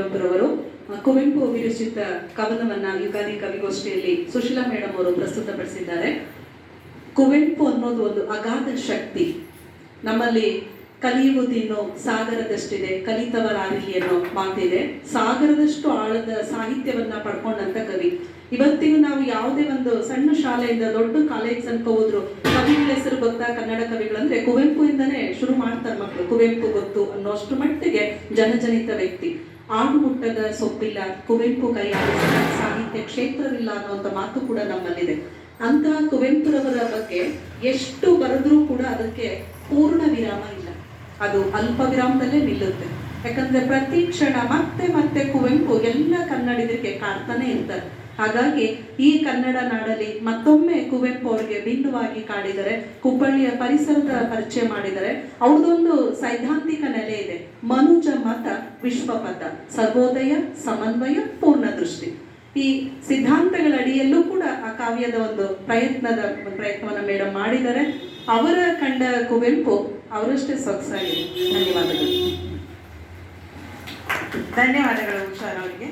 ಆ, ಕುವೆಂಪು ವಿರಚಿತ ಕವನವನ್ನ ಯುಗಾದಿ ಕವಿಗೋಷ್ಠಿಯಲ್ಲಿ ಸುಶೀಲಾ ಮೇಡಮ್ ಅವರು ಪ್ರಸ್ತುತಪಡಿಸಿದ್ದಾರೆ. ಕುವೆಂಪು ಅನ್ನೋದು ಒಂದು ಅಗಾಧ ಶಕ್ತಿ. ನಮ್ಮಲ್ಲಿ ಕಲಿಯುವುದಿನ್ನು ಸಾಗರದಷ್ಟಿದೆ ಕಲಿತವರಾಗಲಿ ಅನ್ನೋ ಮಾತಿದೆ. ಸಾಗರದಷ್ಟು ಆಳದ ಸಾಹಿತ್ಯವನ್ನ ಪಡ್ಕೊಂಡಂತ ಕವಿ. ಇವತ್ತಿಗೂ ನಾವು ಯಾವುದೇ ಒಂದು ಸಣ್ಣ ಶಾಲೆಯಿಂದ ದೊಡ್ಡ ಕಾಲೇಜ್ ತನಕ ಹೋದ್ರು ಕವಿಗಳ ಹೆಸರು ಗೊತ್ತಾ? ಕನ್ನಡ ಕವಿಗಳಂದ್ರೆ ಕುವೆಂಪು ಇಂದನೇ ಶುರು ಮಾಡ್ತಾರೆ ಮಕ್ಕಳು ಕುವೆಂಪು ಗೊತ್ತು ಅನ್ನೋಷ್ಟು ಮಟ್ಟಿಗೆ ಜನಜನಿತ ವ್ಯಕ್ತಿ. ಆಡು ಮುಟ್ಟದ ಸೊಪ್ಪಿಲ್ಲ, ಕುವೆಂಪು ಕೈಯಾಡಿಸಿದ ಸಾಹಿತ್ಯ ಕ್ಷೇತ್ರವಿಲ್ಲ ಅನ್ನುವಂಥ ಮಾತು ಕೂಡ ನಮ್ಮಲ್ಲಿದೆ. ಅಂತಹ ಕುವೆಂಪುರವರ ಬಗ್ಗೆ ಎಷ್ಟು ಬರೆದ್ರೂ ಕೂಡ ಅದಕ್ಕೆ ಪೂರ್ಣ ವಿರಾಮ ಇಲ್ಲ. ಅದು ಅಲ್ಪ ವಿರಾಮದಲ್ಲೇ ನಿಲ್ಲುತ್ತೆ. ಯಾಕಂದ್ರೆ ಪ್ರತಿ ಕ್ಷಣ ಮತ್ತೆ ಮತ್ತೆ ಕುವೆಂಪು ಎಲ್ಲ ಕನ್ನಡಿಗರಿಗೆ ಕಾಡ್ತಾನೆ ಇರ್ತಾರೆ ಹಾಗಾಗಿ ಈ ಕನ್ನಡ ನಾಡಲ್ಲಿ ಮತ್ತೊಮ್ಮೆ ಕುವೆಂಪು ಅವರಿಗೆ ಬಿಂದುವಾಗಿ ಕಾಡಿದರೆ ಹುಬ್ಬಳ್ಳಿಯ ಪರಿಸರದ ಪರಿಚಯ ಮಾಡಿದರೆ ಅವ್ರದೊಂದು ಸೈದ್ಧಾಂತಿಕ ನೆಲೆ ಇದೆ. ಮನುಜ ಮತ ವಿಶ್ವಪಥ ಸರ್ವೋದಯ, ಸಮನ್ವಯ ಪೂರ್ಣ ದೃಷ್ಟಿ ಈ ಸಿದ್ಧಾಂತಗಳ ಅಡಿಯಲ್ಲೂ ಕೂಡ ಆ ಕಾವ್ಯದ ಒಂದು ಪ್ರಯತ್ನದ ಪ್ರಯತ್ನವನ್ನ ಮೇಡಮ್ ಮಾಡಿದರೆ ಅವರ ಕಂಡ ಕುವೆಂಪು ಅವರಷ್ಟೇ ಸೊಗಸಾಗಿದೆ. ಧನ್ಯವಾದಗಳು. ಧನ್ಯವಾದಗಳು ಉಷಾರ್ ಅವರಿಗೆ.